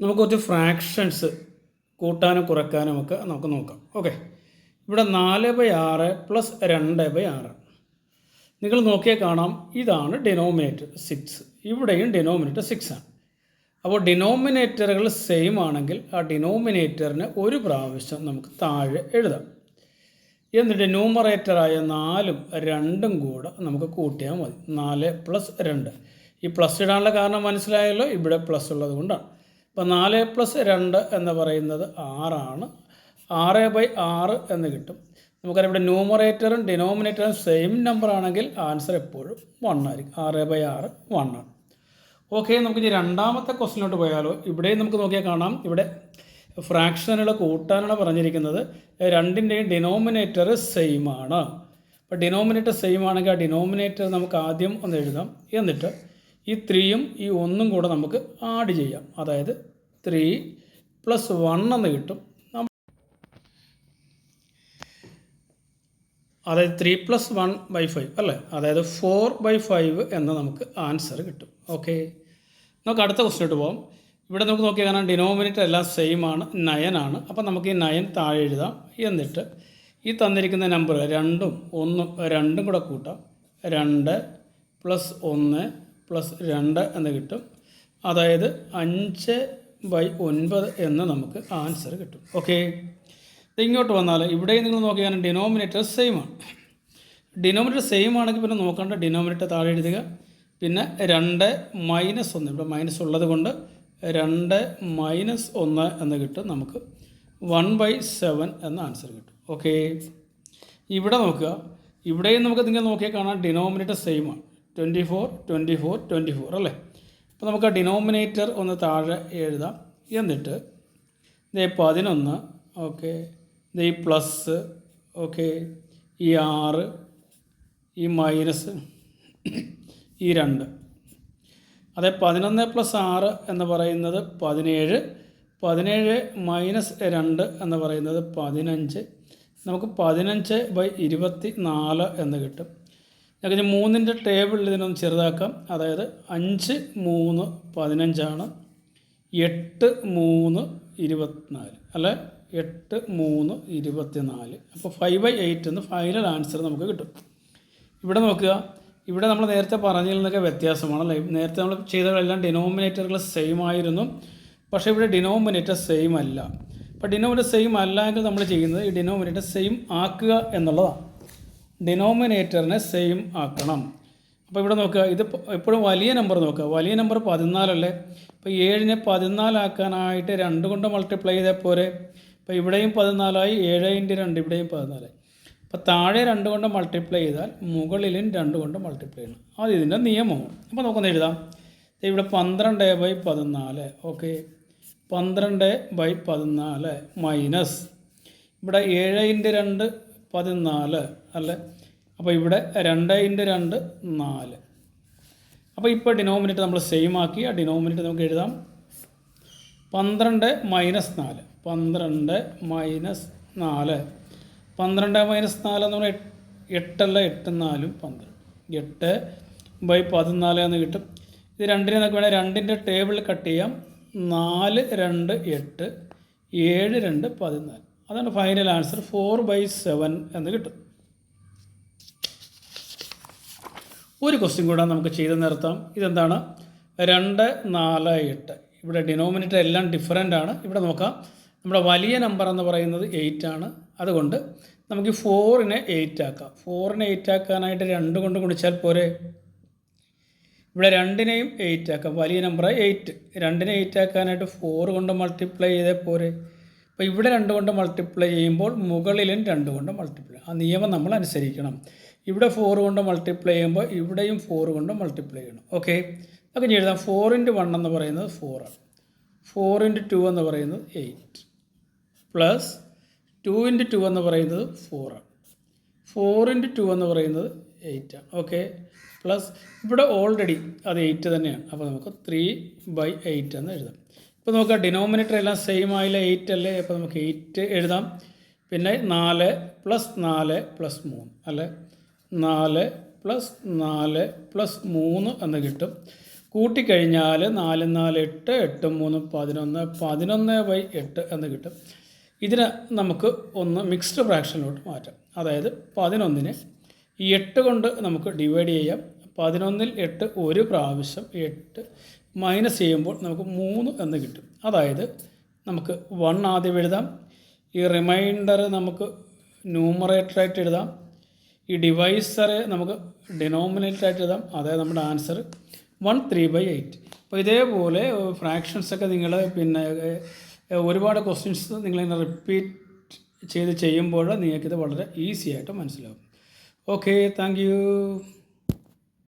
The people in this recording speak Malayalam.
നമുക്ക് കുറച്ച് ഫ്രാക്ഷൻസ് കൂട്ടാനും കുറയ്ക്കാനും ഒക്കെ നമുക്ക് നോക്കാം. ഓക്കെ ഇവിടെ നാല് ബൈ ആറ് പ്ലസ് രണ്ട് ബൈ ആറ്. നിങ്ങൾ നോക്കിയാൽ കാണാം ഇതാണ് ഡിനോമിനേറ്റർ സിക്സ് ഇവിടെയും ഡിനോമിനേറ്റർ സിക്സ് ആണ്. അപ്പോൾ ഡിനോമിനേറ്ററുകൾ സെയിം ആണെങ്കിൽ ആ ഡിനോമിനേറ്ററിന് ഒരു പ്രാവശ്യം നമുക്ക് താഴെ എഴുതാം. എന്നിട്ട് ന്യൂമറേറ്ററായ നാലും രണ്ടും കൂടെ നമുക്ക് കൂട്ടിയാൽ മതി. നാല് പ്ലസ് രണ്ട്. ഈ പ്ലസ് ഇടാനുള്ള കാരണം മനസ്സിലായല്ലോ? ഇവിടെ പ്ലസ് ഉള്ളത് കൊണ്ടാണ്. അപ്പോൾ നാല് പ്ലസ് രണ്ട് എന്ന് പറയുന്നത് ആറാണ്. ആറ് ബൈ ആറ് എന്ന് കിട്ടും. നമുക്കറിയാം ഇവിടെ ന്യൂമറേറ്ററും ഡിനോമിനേറ്ററും സെയിം നമ്പർ ആണെങ്കിൽ ആൻസർ എപ്പോഴും വൺ ആയിരിക്കും. ആറ് ബൈ ആറ് വൺ ആണ്. ഓക്കെ നമുക്ക് ഇനി രണ്ടാമത്തെ ക്വസ്റ്റിനോട്ട് പോയാലോ. ഇവിടെയും നമുക്ക് നോക്കിയാൽ കാണാം. ഇവിടെ ഫ്രാക്ഷനുകൾ കൂട്ടാനാണ് പറഞ്ഞിരിക്കുന്നത്. രണ്ടിന്റെയും ഡിനോമിനേറ്റർ സെയിം ആണ് അപ്പോൾ ഡിനോമിനേറ്റർ സെയിം ആണെങ്കിൽ ആ ഡിനോമിനേറ്റർ നമുക്ക് ആദ്യം ഒന്ന് എഴുതാം. എന്നിട്ട് ഈ ത്രീയും ഈ ഒന്നും കൂടെ നമുക്ക് ആഡ് ചെയ്യാം. അതായത് ത്രീ പ്ലസ് വൺ എന്ന് കിട്ടും. അതായത് three plus one by five അല്ലേ? അതായത് ഫോർ ബൈ ഫൈവ് എന്ന് നമുക്ക് ആൻസർ കിട്ടും. ഓക്കെ നമുക്ക് അടുത്ത ക്വസ്റ്റിനോട്ട് പോകാം ഇവിടെ നമുക്ക് നോക്കിയാൽ കാരണം ഡിനോമിനേറ്റർ എല്ലാം സെയിം ആണ് നയൻ ആണ്. അപ്പോൾ നമുക്ക് ഈ നയൻ താഴെ എഴുതാം. എന്നിട്ട് ഈ തന്നിരിക്കുന്ന നമ്പർ രണ്ടും ഒന്നും രണ്ടും കൂടെ കൂട്ടാം. രണ്ട് പ്ലസ് ഒന്ന് പ്ലസ് രണ്ട് എന്ന് കിട്ടും. അതായത് അഞ്ച് ബൈ ഒൻപത് എന്ന് നമുക്ക് ആൻസർ കിട്ടും. ഓക്കെ? ഇങ്ങോട്ട് വന്നാൽ ഇവിടെ നിങ്ങൾ നോക്കിയാൽ ഡിനോമിനേറ്റർ സെയിം ആണ്. ഡിനോമിനേറ്റർ സെയിം ആണെങ്കിൽ പിന്നെ നോക്കേണ്ട ഡിനോമിനേറ്റർ താഴെ എഴുതുക. പിന്നെ രണ്ട് മൈനസ് ഒന്ന്. ഇവിടെ മൈനസ് ഉള്ളത് കൊണ്ട് രണ്ട് മൈനസ് ഒന്ന് എന്ന് കിട്ടും നമുക്ക്. വൺ ബൈ സെവൻ എന്ന ആൻസർ കിട്ടും. ഓക്കെ? ഇവിടെ നോക്കുക. ഇവിടെയും നമുക്ക് നിങ്ങൾ നോക്കിയാൽ കാണാം ഡിനോമിനേറ്റർ സെയിം ആണ്. Twenty four twenty four twenty four അല്ലേ? അപ്പോൾ നമുക്ക് ഡിനോമിനേറ്റർ ഒന്ന് താഴെ എഴുതാം. എന്നിട്ട് ഇതേ പതിനൊന്ന് ഓക്കെ ഈ പ്ലസ് ഓക്കെ ഈ ആറ് ഈ മൈനസ് ഈ രണ്ട്. അതെ പതിനൊന്ന് പ്ലസ് ആറ് എന്ന് പറയുന്നത് പതിനേഴ്. പതിനേഴ് മൈനസ് രണ്ട് എന്ന് പറയുന്നത് പതിനഞ്ച്. നമുക്ക് പതിനഞ്ച് ബൈ ഇരുപത്തി നാല് എന്ന് കിട്ടും. ഞങ്ങൾക്ക് മൂന്നിന്റെ ടേബിളിൽ ഇതിനൊന്ന് ചെറുതാക്കാം. അതായത് അഞ്ച് മൂന്ന് പതിനഞ്ചാണ്. എട്ട് മൂന്ന് ഇരുപത്തിനാല്. അല്ലെ? എട്ട് മൂന്ന് ഇരുപത്തിനാല്. അപ്പോൾ ഫൈവ് ബൈ എയ്റ്റ് എന്ന് ഫൈനൽ ആൻസർ നമുക്ക് കിട്ടും. ഇവിടെ നോക്കുക. ഇവിടെ നമ്മൾ നേരത്തെ പറഞ്ഞതിൽ നിന്നൊക്കെ വ്യത്യാസമാണ് അല്ലേ? നേരത്തെ നമ്മൾ ചെയ്തതെല്ലാം ഡിനോമിനേറ്ററുകൾ സെയിം ആയിരുന്നു. പക്ഷേ ഇവിടെ ഡിനോമിനേറ്റർ സെയിം അല്ല. അപ്പോൾ ഡിനോമിനേറ്റർ സെയിം അല്ല എങ്കിൽ നമ്മൾ ചെയ്യുന്നത് ഈ ഡിനോമിനേറ്റർ സെയിം ആക്കുക എന്നുള്ളതാണ്. ഡിനോമിനേറ്ററിനെ സെയിം ആക്കണം. അപ്പോൾ ഇവിടെ നോക്കുക ഇത് എപ്പോഴും വലിയ നമ്പർ നോക്കുക. വലിയ നമ്പർ പതിനാലല്ലേ? അപ്പോൾ ഏഴിനെ പതിനാലാക്കാനായിട്ട് രണ്ട് കൊണ്ട് മൾട്ടിപ്ലൈ ചെയ്താൽ പോരെ? അപ്പോൾ ഇവിടെയും പതിനാലായി ഏഴ് ഇന്റു രണ്ട് ഇവിടെയും പതിനാലായി. അപ്പോൾ താഴെ രണ്ട് കൊണ്ട് മൾട്ടിപ്ലൈ ചെയ്താൽ മുകളിലും രണ്ട് കൊണ്ട് മൾട്ടിപ്ലൈ ചെയ്യണം. അത് ഇതിന്റെ നിയമമാണ് അപ്പോൾ നമുക്കൊന്ന് എഴുതാം. ഇവിടെ പന്ത്രണ്ട് ബൈ പതിനാല് ഓക്കെ പന്ത്രണ്ട് ബൈ പതിനാല് മൈനസ് ഇവിടെ ഏഴ് ഇന്റു രണ്ട് പതിനാല് അല്ലേ? അപ്പോൾ ഇവിടെ രണ്ട് ഇന്റു രണ്ട് നാല്. അപ്പോൾ ഇപ്പോൾ ഡിനോമിനേറ്റർ നമ്മൾ സെയിം ആക്കി ആ ഡിനോമിനേറ്റർ നമുക്ക് എഴുതാം. പന്ത്രണ്ട് മൈനസ് നാല്. പന്ത്രണ്ട് മൈനസ് നാല്. പന്ത്രണ്ട് മൈനസ് നാല് എന്ന് പറഞ്ഞാൽ എട്ടല്ല എട്ട് നാലും പന്ത്രണ്ട്. എട്ട് ബൈ പതിനാല് എന്ന് കിട്ടും. ഇത് രണ്ടിനെ നമുക്ക് വേണേൽ രണ്ടിന്റെ ടേബിൾ കട്ട് ചെയ്യാം. നാല് രണ്ട് എട്ട് ഏഴ് രണ്ട് പതിനാല്. അതാണ് final answer four by seven എന്ന് കിട്ടും. ഒരു ക്വസ്റ്റ്യൻ കൂടെ നമുക്ക് ചെയ്ത് നിർത്താം. ഇതെന്താണ്? രണ്ട് നാല് എട്ട്. ഇവിടെ ഡിനോമിനേറ്റർ എല്ലാം ഡിഫറന്റ് ആണ്. ഇവിടെ നോക്കാം. നമ്മുടെ വലിയ നമ്പർ എന്ന് പറയുന്നത് എയ്റ്റ് ആണ്. അതുകൊണ്ട് നമുക്ക് ഫോറിനെ എയ്റ്റ് ആക്കാം. ഫോറിനെ എയ്റ്റ് ആക്കാനായിട്ട് രണ്ട് കൊണ്ട് ഗുണിച്ചാൽ പോരെ? ഇവിടെ രണ്ടിനെയും എയ്റ്റ് ആക്കാം. വലിയ നമ്പർ എയ്റ്റ് രണ്ടിനെ എയ്റ്റ് ആക്കാനായിട്ട് ഫോർ കൊണ്ട് മൾട്ടിപ്ലൈ ചെയ്തേ പോരെ? അപ്പോൾ ഇവിടെ രണ്ട് കൊണ്ട് മൾട്ടിപ്ലൈ ചെയ്യുമ്പോൾ മുകളിലും രണ്ട് കൊണ്ട് മൾട്ടിപ്ലൈ ആ നിയമം നമ്മൾ അനുസരിക്കണം. ഇവിടെ ഫോർ കൊണ്ട് മൾട്ടിപ്ലൈ ചെയ്യുമ്പോൾ ഇവിടെയും ഫോർ കൊണ്ട് മൾട്ടിപ്ലൈ ചെയ്യണം. ഓക്കെ നമുക്ക് ഇനി എഴുതാം. ഫോർ ഇന്റു വൺ എന്ന് പറയുന്നത് ഫോറാണ് ഫോർ ഇന്റു ടു എന്ന് പറയുന്നത് eight plus two into two എന്ന് പറയുന്നത് ഫോറാണ് ഫോർ ഇന്റു ടു എന്ന് പറയുന്നത് എയ്റ്റ് ആണ്. ഓക്കെ പ്ലസ് ഇവിടെ ഓൾറെഡി അത് എയ്റ്റ് തന്നെയാണ്. അപ്പോൾ നമുക്ക് ത്രീ ബൈ എയ്റ്റ് എന്ന് എഴുതാം. ഇപ്പോൾ നോക്കാം ഡിനോമിനേറ്റർ എല്ലാം സെയിം ആയില്ല എയ്റ്റ് അല്ലേ? അപ്പോൾ നമുക്ക് എയ്റ്റ് എഴുതാം. പിന്നെ നാല് പ്ലസ് നാല് പ്ലസ് മൂന്ന് അല്ലേ? നാല് പ്ലസ് നാല് പ്ലസ് മൂന്ന് എന്ന് കിട്ടും. കൂട്ടിക്കഴിഞ്ഞാൽ നാല് നാല് എട്ട് എട്ട് മൂന്ന് പതിനൊന്ന് പതിനൊന്ന് ബൈ എട്ട് എന്ന് കിട്ടും. ഇതിന് നമുക്ക് ഒന്ന് മിക്സ്ഡ് ഫ്രാക്ഷനിലോട്ട് മാറ്റാം. അതായത് പതിനൊന്നിന് എട്ട് കൊണ്ട് നമുക്ക് ഡിവൈഡ് ചെയ്യാം. പതിനൊന്നിൽ എട്ട് ഒരു പ്രാവശ്യം എട്ട് മൈനസ് ചെയ്യുമ്പോൾ നമുക്ക് മൂന്ന് എന്ന് കിട്ടും. അതായത് നമുക്ക് വൺ ആദ്യം എഴുതാം. ഈ റിമൈൻഡർ നമുക്ക് ന്യൂമറേറ്ററായിട്ട് എഴുതാം. ഈ ഡിവൈസറെ നമുക്ക് ഡിനോമിനേറ്ററായിട്ട് എഴുതാം. അതായത് നമ്മുടെ answer one three by eight അപ്പോൾ ഇതേപോലെ ഫ്രാക്ഷൻസൊക്കെ നിങ്ങൾ പിന്നെ ഒരുപാട് ക്വസ്റ്റ്യൻസ് നിങ്ങളിങ്ങനെ റിപ്പീറ്റ് ചെയ്ത് ചെയ്യുമ്പോൾ നിങ്ങൾക്കിത് വളരെ ഈസി ആയിട്ട് മനസ്സിലാവും. Okay thank